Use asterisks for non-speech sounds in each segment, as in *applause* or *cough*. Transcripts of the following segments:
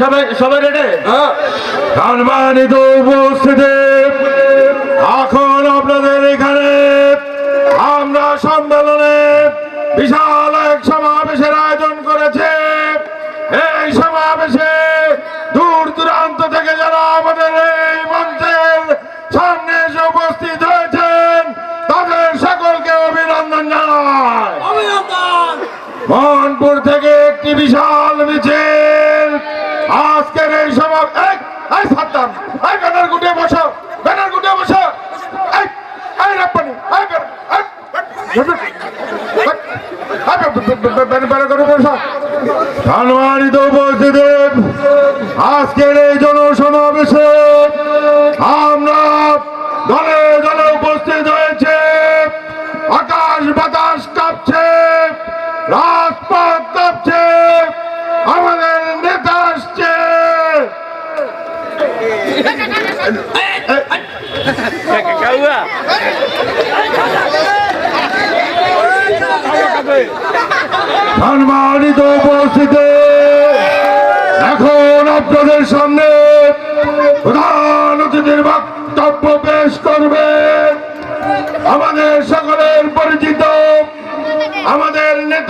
সবাই সবাই রেডে হ্যাঁ। সম্মানিত উপস্থিতি। এখন সভা এই এই সাদ্দাম এই ব্যানার গুটিয়ে বসো, ব্যানার গুটিয়ে বসো। এই এই রাপ্পানি উপস্থিতি আজকের এই জনসমাবেশে আমরা দলে দলে উপস্থিত হয়েছে, আকাশ বাতাস কাঁপছে রাজপথ সম্মানিত উপস্থিতি। এখন আপনাদের সামনে প্রধান অতিথির বক্তব্য পেশ করবেন আমাদের সকলের পরিচিত, আমাদের নেতা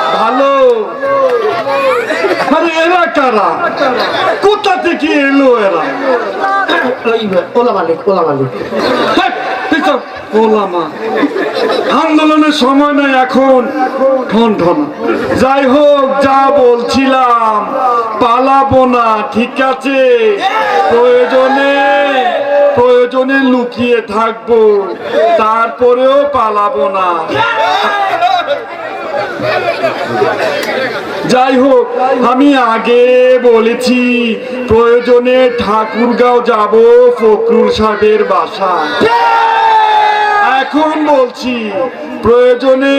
ভালো। আরে এরা কারা কোথা থেকে এলো এরা? ওলা মালিক ওলা মালিক। ওলামা। আন্দোলনের সময় নাই এখন। ঠন ঠন। যাই হোক যা বলছিলাম পালাবো না ঠিক আছে? প্রয়োজনে প্রয়োজনে লুকিয়ে থাকব। তারপরেও পালাবো না। যাই হোক, আমি আগে বলেছি, প্রয়োজনে ঠাকুরগাঁও যাব ফকরুল সাহেবের বাসা এখন বলছি, প্রয়োজনে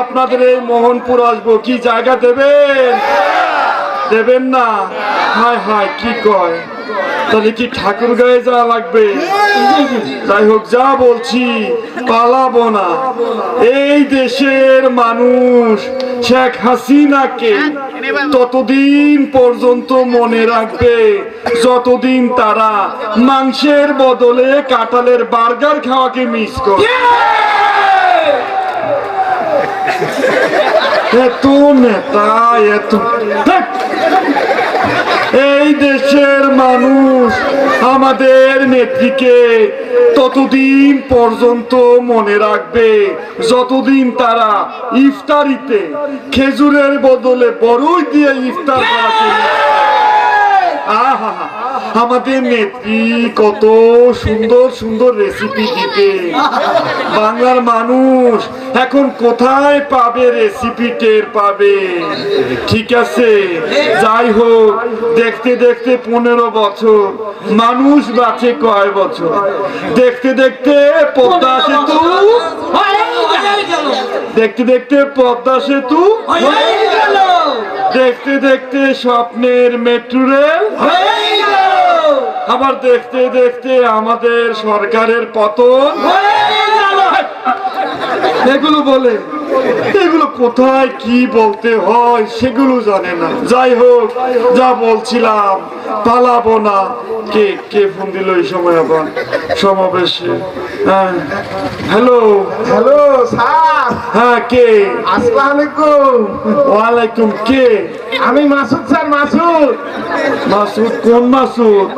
আপনাদের এই মোহনপুর আসব। কি জায়গা দেবেন? দেবেন না? হায় হায়, কি কয়? তাহলে কি ঠাকুর গায়ে যাওয়া লাগবে যাই হোক, যা বলছি, পালাবো না এই দেশের মানুষ, শেখ হাসিনাকে ততদিন পর্যন্ত মনে রাখবে, যতদিন তারা মাংসের বদলে কাঁঠালের বার্গার খাওয়াকে মিস করে এত নেতা, এত! এই দেশের মানুষ আমাদের নেত্রীকে ততদিন পর্যন্ত মনে রাখবে, যতদিন তারা ইফতারিতে খেজুরের বদলে বড়ই দিয়ে ইফতার করা আহা। আমাদের নেত্রী কত সুন্দর সুন্দর রেসিপি দিতে। বাংলার মানুষ এখন কোথায় পাবে রেসিপি টের পাবে? ঠিক আছে যাই হোক দেখতে দেখতে পনেরো বছর মানুষ বাঁচে কয় বছর? দেখতে দেখতে পদ্মা সেতু দেখতে দেখতে পদ্মা সেতু দেখতে দেখতে স্বপ্নের মেট্রো রেল আবার দেখতে দেখতে আমাদের সরকারের পতন। এগুলো বলে এগুলো কোথায় কি বলতে হয় সেগুলো জানে না। যাই হোক যা বলছিলাম পালাবো না। কে কে ফোন দিল এই সময় আবার? সমাবেশে। হ্যাঁ। হ্যালো। Hello sir. হ্যাঁ কে? আসসালামু আলাইকুম। ওয়ালাইকুম কে? আমি মাসুদ স্যার মাসুদ। মাসুদ কোন মাসুদ?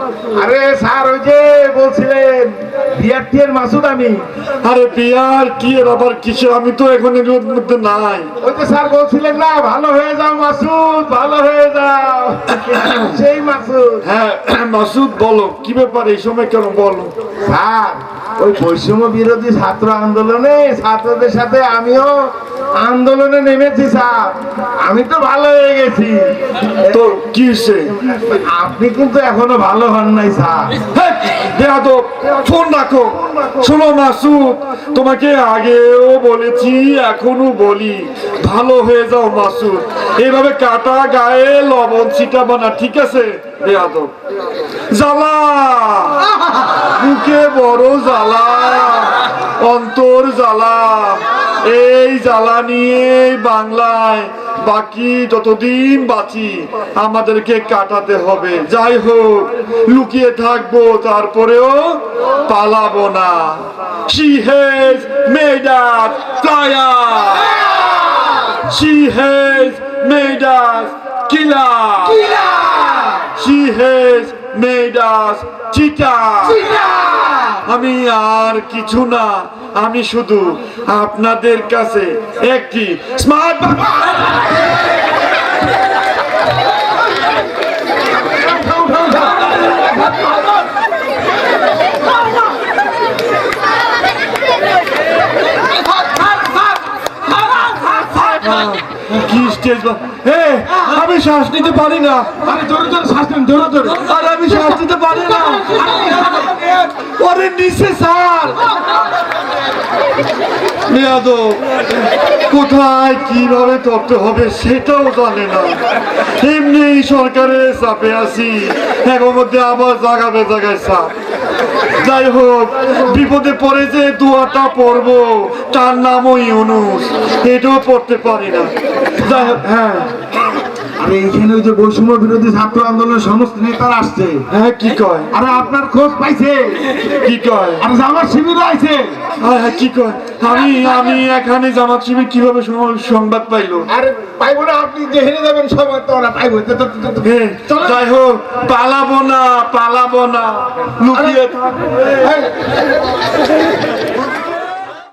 আরে স্যার ওই যে বলছিলেন মাসুদ আমি। আরে বিয়ার কি আবার কিসে আমি তো এখন এর মধ্যে নাই। ওই স্যার বলছিলেন না ভালো হয়ে যাও মাসুদ ভালো হয়ে যাও। সেই মাসুদ। হ্যাঁ *clears throat* মাসুদ বলো কি ব্যাপার? এই সময় কেন বলো? স্যার ওই বৈষম্য বিরোধী ছাত্র আন্দোলনে ছাত্রদের সাথে আমিও আন্দোলনে নেমেছি স্যার। আমি তো ভালো হয়ে গেছি। তো কি হয়েছে? আপনি কিন্তু এখনও ভালো হন নাই স্যার। বেয়াদব, ফোন রাখো। শোনো মাসুদ তোমাকে আগেও বলেছি এখনও বলি। ভালো হয়ে যাও মাসুদ। এইভাবে কাটা গায়ে লবণ ছিটাবো না ঠিক আছে বেয়াদব? জ্বালা! বুকে বড় জ্বালা অন্তর জ্বালা। এই জ্বালানি নিয়ে বাংলায় বাকি যতদিন বাঁচি আমাদেরকে কাটাতে হবে। যাই হোক লুকিয়ে থাকব তারপরেও পালাবো না। She has made us she has killer she has made us cheetah আমি আর কিছু না আমি শুধু আপনাদের কাছে একটি স্মার্ট হে আমি শ্বাস নিতে পারি না। আরে জোরে জোরে শ্বাস নেন জোরে জোরে। আর আমি শ্বাস নিতে পারি না। ওরে নিচে স্যার মেয়াদো কোথায় কীভাবে তপ্ত হবে সেটাও জানে না। এমনি সরকারের চাপে আছি এর মধ্যে আবার জাগাবে জায়গায় চাপ। যাই হোক বিপদে পড়ে যে দুয়াটা পড়ব তার নামও ইউনুস এটাও পড়তে পারি না। যাই হোক হ্যাঁ। আরে এইখানে ওই যে বৈষম্য বিরোধী ছাত্র আন্দোলনের সমস্ত নেতারা আসছে। হ্যাঁ কি কয়? আরে আপনার খোঁজ পাইছে? কি কয়? আরে আমার শিবির আছে হ্যাঁ কি কয়? আমি আমি এখানে জামাত শিবির কীভাবে সংবাদ পাইলো? আরে পাইবো না আপনি যেখানে যাবেন সময় তো ওরা পাইবো। যাই হোক পালাবো না পালাবো না। লুকিয়ে